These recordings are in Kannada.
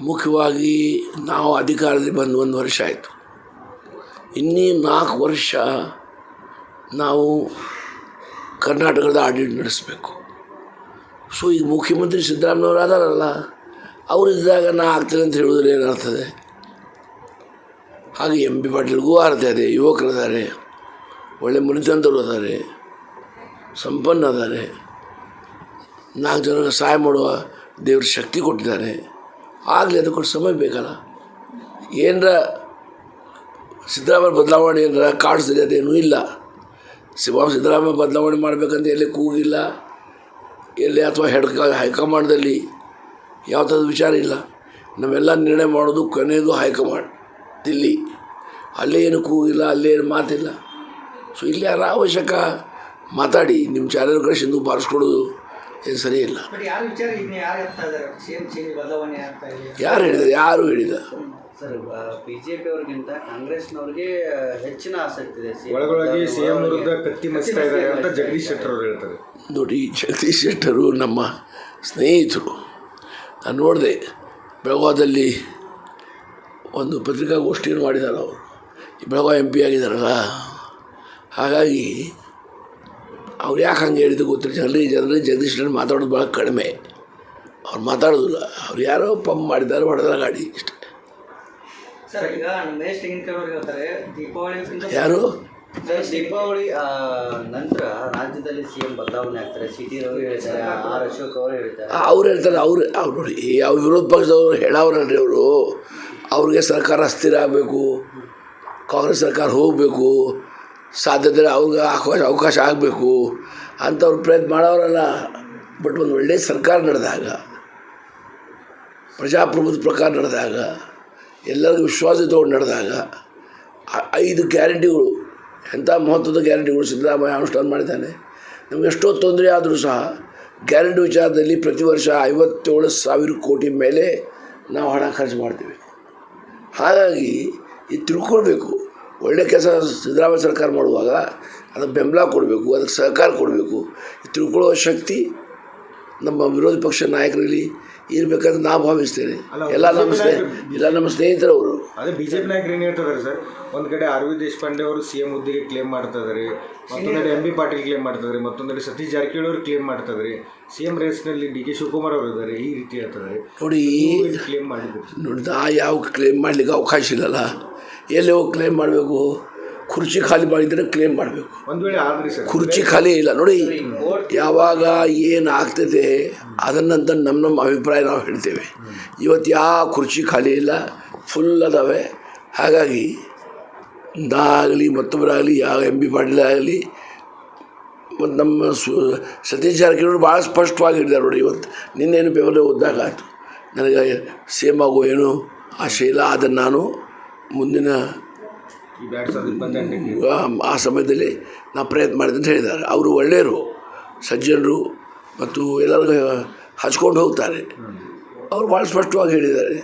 ಮುಖ್ಯವಾಗಿ ನಾವು ಅಧಿಕಾರದಲ್ಲಿ ಬಂದು ಒಂದು ವರ್ಷ ಆಯಿತು. ಇನ್ನೂ ನಾಲ್ಕು ವರ್ಷ ನಾವು ಕರ್ನಾಟಕದ ಆಡಳಿತ ನಡೆಸಬೇಕು. ಸೊ, ಈಗ ಮುಖ್ಯಮಂತ್ರಿ ಸಿದ್ದರಾಮಯ್ಯವ್ರು ಅದಾರಲ್ಲ ಅವರಿದ್ದಾಗ ನಾ ಆಗ್ತೇನೆ ಅಂತ ಹೇಳಿದ್ರೆ ಏನಾಗ್ತದೆ? ಹಾಗೆ ಎಂ ಬಿ ಪಾಟೀಲ್ಗೂ ಅರ್ಥ ಇದೆ ಯುವಕರಿದ್ದಾರೆ ಒಳ್ಳೆ ಮುನಿತಂತರು ಅದಾರೆ ಸಂಪನ್ನ ಅದಾರೆ ನಾಲ್ಕು ಜನರಿಗೆ ಸಹಾಯ ಮಾಡುವ ದೇವ್ರ ಶಕ್ತಿ ಕೊಟ್ಟಿದ್ದಾರೆ. ಆಗಲಿ ಅದಕ್ಕೊಂದು ಸಮಯ ಬೇಕಲ್ಲ. ಏನರ ಸಿದ್ದರಾಮಯ್ಯ ಬದಲಾವಣೆ ಏನರ ಕಾಡಿಸಿದೆ ಅದೇನೂ ಇಲ್ಲ. ಶಿವ ಸಿದ್ದರಾಮಯ್ಯ ಬದಲಾವಣೆ ಮಾಡಬೇಕಂತ ಎಲ್ಲಿ ಕೂಗಿಲ್ಲ, ಎಲ್ಲಿ ಅಥವಾ ಹೆಡ್ ಹೈಕಮಾಂಡ್ದಲ್ಲಿ ಯಾವ ಥರದ ವಿಚಾರ ಇಲ್ಲ. ನಾವೆಲ್ಲ ನಿರ್ಣಯ ಮಾಡೋದು ಕೊನೆಯದು ಹೈಕಮಾಂಡ್, ದಿಲ್ಲಿ. ಅಲ್ಲೇ ಏನು ಕೂಗಿಲ್ಲ, ಅಲ್ಲೇ ಏನು ಮಾತಿಲ್ಲ. ಸೊ ಇಲ್ಲಿ ಅನಾವಶ್ಯಕ ಮಾತಾಡಿ, ನಿಮ್ಮ ಚಾನಲ್ ಸಿಂಧು ಬಾರಿಸ್ಕೊಡೋದು ಏನು ಸರಿ ಇಲ್ಲ. ಯಾರು ಹೇಳಿದ ಇನ್ನು ಯಾರು ಹೇಳಿದ ಸರ್ ಬಿಜೆಪಿ ಅವ್ರಿಗಿಂತ ಕಾಂಗ್ರೆಸ್ನವ್ರಿಗೆ ಹೆಚ್ಚಿನ ಆಸಕ್ತಿ ಇದೆ. CM ಒಳಗೊಳಗೆ ಸಿಎಂ ಬದಲಾವಣೆಗೆ. ವಿರುದ್ಧ ಕತ್ತಿ ಮಸ್ತಾ ಇದ್ದಾರೆ ಅಂತ ಜಗದೀಶ್ ಶೆಟ್ಟರ್ ಅವರು ಹೇಳ್ತಾರೆ. ನೋಡಿ ಜಗದೀಶ್ ಶೆಟ್ಟರು ನಮ್ಮ ಸ್ನೇಹಿತರು. ನಾನು ನೋಡಿದೆ ಬೆಳಗಾವದಲ್ಲಿ ಒಂದು ಪತ್ರಿಕಾಗೋಷ್ಠಿಯನ್ನು ಮಾಡಿದ್ದಾರೆ ಅವರು. ಬೆಳಗಾವಿ ಎಂ ಪಿ ಆಗಿದ್ದಾರಲ್ಲ? ಹಾಗಾಗಿ ಅವ್ರು ಯಾಕೆ ಹಂಗೆ ಹೇಳಿದ್ದು ಗೊತ್ತಿಲ್ಲ. ಜನರಲ್ಲಿ ಜನರಲ್ಲಿ ಜಗದೀಶ್ ಶೆಟ್ಟರ್ ಮಾತಾಡೋದು ಭಾಳ ಕಡಿಮೆ. ಅವ್ರು ಮಾತಾಡೋದಿಲ್ಲ. ಅವ್ರು ಯಾರೋ ಪಂಪ್ ಮಾಡಿದ್ದಾರೆ ಹೊಡೆದಾರ ಗಾಡಿ ಇಷ್ಟೇ. ಅವ್ರು ಯಾರು? ದೀಪಾವಳಿ ನಂತರ ರಾಜ್ಯದಲ್ಲಿ ಸಿಎಂ ಬದಲಾವಣೆ ಆಗ್ತಾರೆ. ಸಿಟಿ ರವಿ ಹೇಳ್ತಾರೆ ಆರ್ ಅಶೋಕ್ ಅವರು ಹೇಳ್ತಾರೆ. ಅವ್ರು ಹೇಳ್ತಾರೆ ಅವ್ರು ಅವ್ರು ನೋಡಿ ಯಾವ ವಿರೋಧ ಪಕ್ಷದವರು ಹೇಳವ್ರಲ್ರಿ ಅವರು. ಅವ್ರಿಗೆ ಸರ್ಕಾರ ಅಸ್ಥಿರ ಆಗಬೇಕು. ಕಾಂಗ್ರೆಸ್ ಸರ್ಕಾರ ಹೋಗಬೇಕು. ಸಾಧ್ಯತೆ ಅವ್ರಿಗೆ ಅವಕಾಶ ಅವಕಾಶ ಆಗಬೇಕು ಅಂಥವ್ರು ಪ್ರಯತ್ನ ಮಾಡೋರಲ್ಲ ಬಟ್ ಒಂದು ಒಳ್ಳೆಯ ಸರ್ಕಾರ ನಡೆದಾಗ ಪ್ರಜಾಪ್ರಭುತ್ವ ಪ್ರಕಾರ ನಡೆದಾಗ ಎಲ್ಲರಿಗೂ ವಿಶ್ವಾಸ ತಗೊಂಡು ನಡೆದಾಗ ಐದು ಗ್ಯಾರಂಟಿಗಳು, ಎಂಥ ಮಹತ್ವದ ಗ್ಯಾರಂಟಿಗಳು ಸಿದ್ದರಾಮಯ್ಯ ಅನುಷ್ಠಾನ ಮಾಡಿದ್ದಾನೆ, ನಮಗೆ ಎಷ್ಟೋ ತೊಂದರೆ ಆದರೂ ಸಹ ಗ್ಯಾರಂಟಿ ವಿಚಾರದಲ್ಲಿ ಪ್ರತಿ ವರ್ಷ ಐವತ್ತೇಳು ಸಾವಿರ ಕೋಟಿ ಮೇಲೆ ನಾವು ಹಣ ಖರ್ಚು ಮಾಡ್ತೀವಿ. ಹಾಗಾಗಿ ಇದು ತಿಳ್ಕೊಳ್ಬೇಕು ಒಳ್ಳೆ ಕೆಲಸ ಸಿದ್ದರಾಮಯ್ಯ ಸರ್ಕಾರ ಮಾಡುವಾಗ ಅದಕ್ಕೆ ಬೆಂಬಲ ಕೊಡಬೇಕು ಅದಕ್ಕೆ ಸಹಕಾರ ಕೊಡಬೇಕು ತಿಳ್ಕೊಳ್ಳೋ ಶಕ್ತಿ ನಮ್ಮ ವಿರೋಧ ಪಕ್ಷ ನಾಯಕರಲ್ಲಿ ಇರಬೇಕಂತ ನಾ ಭಾವಿಸ್ತೇನೆ. ಅಲ್ಲ, ಎಲ್ಲ ನಮ್ಮ ಸ್ನೇಹ ಎಲ್ಲ ನಮ್ಮ ಸ್ನೇಹಿತರು ಅವರು. ಅದೇ ಬಿಜೆಪಿ ನಾಯಕರು ಏನು ಹೇಳ್ತಾರೆ ಸರ್? ಒಂದು ಕಡೆ ಆರ್ ವಿ ದೇಶಪಾಂಡೆ ಅವರು ಸಿ ಎಂ ಹುದ್ದೆಗೆ ಕ್ಲೇಮ್ ಮಾಡ್ತಾ ಇದ್ದಾರೆ ಮತ್ತೊಂದೆಡೆ ಎಂ ಬಿ ಪಾಟೀಲ್ ಕ್ಲೇಮ್ ಮಾಡ್ತಿದ್ದಾರೆ ಮತ್ತೊಂದೆಡೆ ಸತೀಶ್ ಜಾರಕಿಹೊಳಿ ಅವರು ಕ್ಲೇಮ್ ಮಾಡ್ತಾ ಸಿ ಎಂ ರೇಸ್ನಲ್ಲಿ ಡಿ ಕೆ ಶಿವಕುಮಾರ್ ಅವರು ಇದ್ದಾರೆ ಈ ರೀತಿ ಹೇಳ್ತಾರೆ. ನೋಡಿ ಕ್ಲೇಮ್ ಮಾಡಿದ್ರು ನೋಡಿ ನಾ ಯಾವ ಕ್ಲೇಮ್ ಮಾಡಲಿಕ್ಕೆ ಅವಕಾಶ ಇಲ್ಲಲ್ಲ? ಎಲ್ಲಿ ಹೋಗಿ ಕ್ಲೇಮ್ ಮಾಡಬೇಕು? ಕುರ್ಚಿ ಖಾಲಿ ಮಾಡಿದ್ರೆ ಕ್ಲೇಮ್ ಮಾಡಬೇಕು. ಕುರ್ಚಿ ಖಾಲಿ ಇಲ್ಲ. ನೋಡಿ ಯಾವಾಗ ಏನು ಆಗ್ತದೆ ಅದನ್ನಂತ ನಮ್ಮ ನಮ್ಮ ಅಭಿಪ್ರಾಯ ನಾವು ಹೇಳ್ತೇವೆ. ಇವತ್ತು ಯಾವ ಕುರ್ಚಿ ಖಾಲಿ ಇಲ್ಲ ಫುಲ್ ಅದಾವೆ. ಹಾಗಾಗಿ ನಾಗಲಿ ಮತ್ತೊಬ್ಬರಾಗಲಿ ಯಾವ ಎಂ ಬಿ ಪಾಟೀಲ್ ಆಗಲಿ ಮತ್ತು ನಮ್ಮ ಸು ಸತೀಶ್ ಜಾರಕಿಹೊಳಿ ಭಾಳ ಸ್ಪಷ್ಟವಾಗಿ ಹೇಳಿದ್ದಾರೆ ನೋಡಿ ಇವತ್ತು ನಿನ್ನೇನು ಪೇಪರ್ ಓದಿದಾಗ ಆಯಿತು. ನನಗೆ ಸೇಮ್ ಆಗೋ ಏನು ಆಶೆ ಇಲ್ಲ. ಅದನ್ನು ನಾನು ಮುಂದಿನ ಈಗ ಎರಡ್ ಸಾವಿರದ ಇಪ್ಪತ್ತೆಂಟಕ್ಕೆ ಆ- ಆ ಸಮಯದಲ್ಲಿ ನಾ ಪ್ರಯತ್ನ ಮಾಡಿದೆ ಅಂತ ಹೇಳಿದ್ದಾರೆ. ಅವರು ಒಳ್ಳೆಯರು ಸಜ್ಜನರು ಮತ್ತು ಎಲ್ಲರಿಗೂ ಹಚ್ಕೊಂಡು ಹೋಗ್ತಾರೆ. ಅವರು ಭಾಳ ಸ್ಪಷ್ಟವಾಗಿ ಹೇಳಿದ್ದಾರೆ.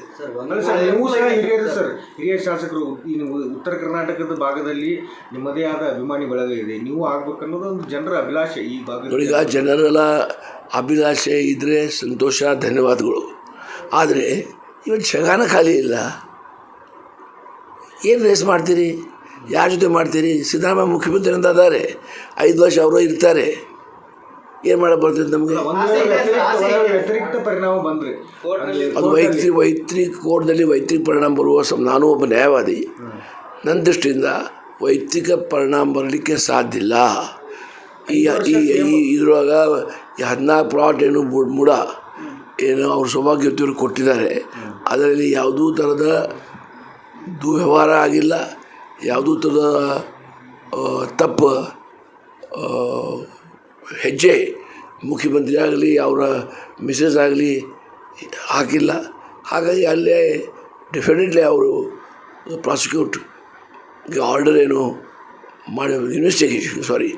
ಸರ್ ಹಿರಿಯ ಶಾಸಕರು ಈ ಉತ್ತರ ಕರ್ನಾಟಕದ ಭಾಗದಲ್ಲಿ ನಿಮ್ಮದೇ ಆದ ಅಭಿಮಾನಿ ಬಳಗ ಇದೆ. ನೀವು ಆಗ್ಬೇಕನ್ನೋದು ಒಂದು ಜನರ ಅಭಿಲಾಷೆ ಈ ಭಾಗದ ನೋಡಿ ಈಗ ಜನರೆಲ್ಲ ಅಭಿಲಾಷೆ ಇದ್ದರೆ ಸಂತೋಷ ಧನ್ಯವಾದಗಳು. ಆದರೆ ಇವತ್ತು ಶಗಾನ ಖಾಲಿ ಇಲ್ಲ. ಏನು ರೇಸ್ ಮಾಡ್ತೀರಿ? ಯಾರ ಜೊತೆ ಮಾಡ್ತೀರಿ? ಸಿದ್ದರಾಮಯ್ಯ ಮುಖ್ಯಮಂತ್ರಿ ಅಂತ ಅದಾರೆ ಐದು ವರ್ಷ ಅವರು ಇರ್ತಾರೆ. ಏನು ಮಾಡಕ್ಕೆ ಬರ್ತದೆ ನಮಗೆ? ಅದು ವೈಯಕ್ತಿಕ ವೈಯಕ್ತಿಕ ಕೋರ್ಟ್ನಲ್ಲಿ ವೈಯಕ್ತಿಕ ಪರಿಣಾಮ ಬರುವ ಸಮ ನಾನು ಒಬ್ಬ ನ್ಯಾಯವಾದಿ. ನನ್ನ ದೃಷ್ಟಿಯಿಂದ ವೈಯಕ್ತಿಕ ಪರಿಣಾಮ ಬರಲಿಕ್ಕೆ ಸಾಧ್ಯ ಇಲ್ಲ. ಈ ಈ ಈ ಇದ್ರೊಳಗ ಈ ಹದಿನಾಲ್ಕು ಪ್ಲಾಟ್ ಏನು ಬುಡ್ ಮುಡ. ಏನು ಅವ್ರ ಸೌಭಾಗ್ಯತೆಯವರು ಕೊಟ್ಟಿದ್ದಾರೆ. ಅದರಲ್ಲಿ ಯಾವುದೂ ಥರದ ದುರ್ವ್ಯವಹಾರ ಆಗಿಲ್ಲ. ಯಾವುದೂ ಥರದ ತಪ್ಪು ಹೆಜ್ಜೆ ಮುಖ್ಯಮಂತ್ರಿ ಆಗಲಿ ಅವರ ಮಿಸಸ್ ಆಗಲಿ ಹಾಕಿಲ್ಲ. ಹಾಗಾಗಿ ಅಲ್ಲೇ ಡೆಫಿನೆಟ್ಲಿ ಅವರು ಪ್ರಾಸಿಕ್ಯೂಟ್ ಆರ್ಡರ್ ಏನು ಮಾಡಿ ಇನ್ವೆಸ್ಟಿಗೇಷನ್ ಸಾರಿ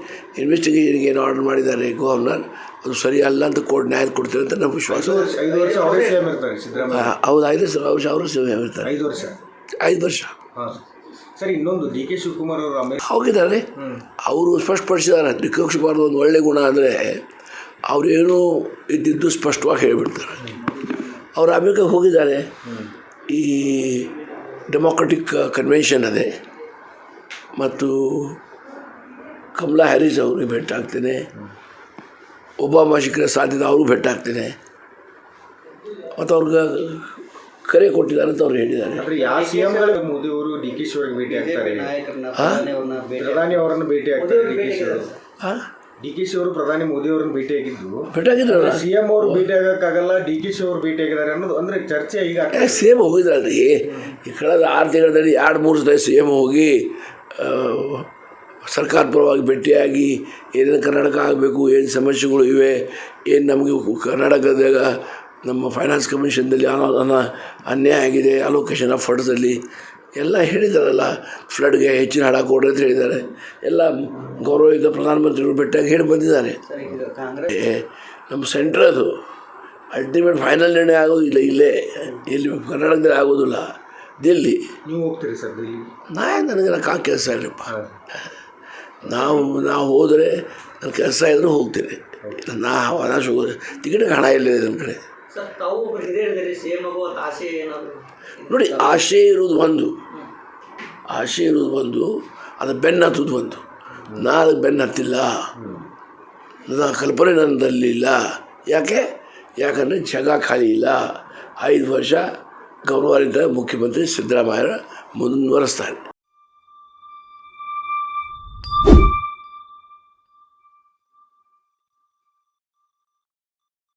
ಇನ್ವೆಸ್ಟಿಗೇಷನ್ಗೆ ಏನು ಆರ್ಡರ್ ಮಾಡಿದ್ದಾರೆ ಗವರ್ನರ್ ಅದು ಸರಿ ಅಲ್ಲ ಅಂತ ಕೋರ್ಟ್ ನ್ಯಾಯ ಕೊಡ್ತಾರೆ ಅಂತ ನಮ್ಮ ವಿಶ್ವಾಸ. ಹೌದು ಐದು ವರ್ಷ ಅವರೇ ಸೇವೆ ಇರ್ತಾರೆ ಸಿದ್ದರಾಮಯ್ಯ. ಹೌದು ಐದು ವರ್ಷ ವರ್ಷ ಅವರು ಸೇವೆ ಹೇಳ್ತಾರೆ ಐದು ವರ್ಷ. ಸರ್ ಇನ್ನೊಂದು ಡಿ ಕೆ ಶಿವಕುಮಾರ್ ಅವರು ಹೋಗಿದ್ದಾರೆ. ಅವರು ಸ್ಪಷ್ಟಪಡಿಸಿದ್ದಾರೆ. ಡಿ ಕೆ ಶಿವಕುಮಾರ್ ಒಂದು ಒಳ್ಳೆ ಗುಣ ಅಂದರೆ ಅವರೇನು ಇದ್ದಿದ್ದು ಸ್ಪಷ್ಟವಾಗಿ ಹೇಳಿಬಿಡ್ತಾರೆ. ಅವರು ಅಮೆರಿಕಕ್ಕೆ ಹೋಗಿದ್ದಾರೆ. ಈ ಡೆಮೊಕ್ರೆಟಿಕ್ ಕನ್ವೆನ್ಷನ್ ಅದೇ. ಮತ್ತು ಕಮಲಾ ಹ್ಯಾರಿಸ್ ಅವ್ರಿಗೆ ಭೇಟಿ ಆಗ್ತೇನೆ. ಒಬಾಮಾ ಸಿಕ್ಕರೆ ಸಾಧ್ಯತೆ ಅವರು ಭೇಟಿ ಆಗ್ತೇನೆ. ಮತ್ತು ಅವ್ರಿಗೆ ಕರೆ ಕೊಟ್ಟಿದ್ದಾರೆ ಅಂತ ಅವ್ರು ಹೇಳಿದ್ದಾರೆ. ಡಿ ಕೆ ಶಿ ಅವರು ಡಿ ಕೆ ಶಿ ಅವರು ಪ್ರಧಾನಿ ಮೋದಿ ಅವರನ್ನು ಭೇಟಿ ಆಗಿದ್ದು ಭೇಟಿ ಆಗಿದ್ರು ಸಿ ಎಂ ಅವರು ಭೇಟಿ ಆಗಕ್ಕಾಗಲ್ಲ ಡಿ ಕೆ ಶಿ ಅವರು ಭೇಟಿ ಆಗಿದ್ದಾರೆ ಅನ್ನೋದು ಅಂದ್ರೆ ಚರ್ಚೆ ಈಗ ಸಿಎಂ ಹೋಗಿದ್ರಲ್ರಿ. ಈ ಕಳೆದ ಆರು ತಿಂಗಳಲ್ಲಿ ಎರಡು ಮೂರು ಸಲ ಸಿ ಎಂ ಹೋಗಿ ಸರ್ಕಾರ ಪರವಾಗಿ ಭೇಟಿಯಾಗಿ ಏನೇನು ಕರ್ನಾಟಕ ಆಗಬೇಕು ಏನು ಸಮಸ್ಯೆಗಳು ಇವೆ ಏನು ನಮಗೆ ಕರ್ನಾಟಕದಾಗ ನಮ್ಮ ಫೈನಾನ್ಸ್ ಕಮಿಷನ್ದಲ್ಲಿ ಅನ ಅನ- ಅನ್ಯಾಯ ಆಗಿದೆ ಅಲೋಕೇಶನ್ ಆಫ್ ಫಂಡ್ಸಲ್ಲಿ ಎಲ್ಲ ಹೇಳಿದಾರಲ್ಲ ಫ್ಲಡ್ಗೆ ಹೆಚ್ಚಿನ ಹಣ ಕೊಡ್ರಿ ಅಂತ ಹೇಳಿದ್ದಾರೆ. ಎಲ್ಲ ಗೌರವಯುತ ಪ್ರಧಾನಮಂತ್ರಿಗಳು ಭೇಟಿಯಾಗಿ ಹೇಳಿ ಬಂದಿದ್ದಾರೆ. ನಮ್ಮ ಸೆಂಟ್ರ್ ಅದು. ಅಲ್ಟಿಮೇಟ್ ಫೈನಲ್ ನಿರ್ಣಯ ಆಗೋದಿಲ್ಲ ಇಲ್ಲೇ. ಇಲ್ಲಿ ಕರ್ನಾಟಕದಲ್ಲಿ ಆಗೋದಿಲ್ಲ. ದಿಲ್ಲಿ. ನೀವು ಹೋಗ್ತೀರಿ ಸರ್ ದಿಲ್ಲಿ? ನಾ ನನಗೆ ಕಾ ಕೆಲಸ ಇಲ್ಲಪ್ಪ ನಾವು ನಾವು ಹೋದರೆ ನನ್ನ ಕೆಲಸ ಇದ್ರೂ ಹೋಗ್ತೀನಿ. ನಾ ಅನಾಶ ಹೋಗೋದು ಟಿಕೆಟ್ಗೆ ಹಣ ಇಲ್ಲ ನನ್ನ ಕಡೆ? ನೋಡಿ ಆಶೆ ಇರೋದು ಒಂದು. ಆಶೆ ಇರೋದು ಒಂದು, ಅದು ಬೆನ್ನು ಹತ್ತೋದು ಒಂದು. ನಾ ಅದಕ್ಕೆ ಬೆನ್ನು ಹತ್ತಿಲ್ಲ ನನ್ನ ಕಲ್ಪನೆ ನನ್ನಲ್ಲಿ ಇಲ್ಲ. ಯಾಕೆ? ಯಾಕಂದರೆ ಜಗ ಖಾಲಿ ಇಲ್ಲ. ಐದು ವರ್ಷ ಗೌರವಾನ್ವಿತ ಮುಖ್ಯಮಂತ್ರಿ ಸಿದ್ದರಾಮಯ್ಯ ಮುಂದುವರೆಸ್ತಾರೆ.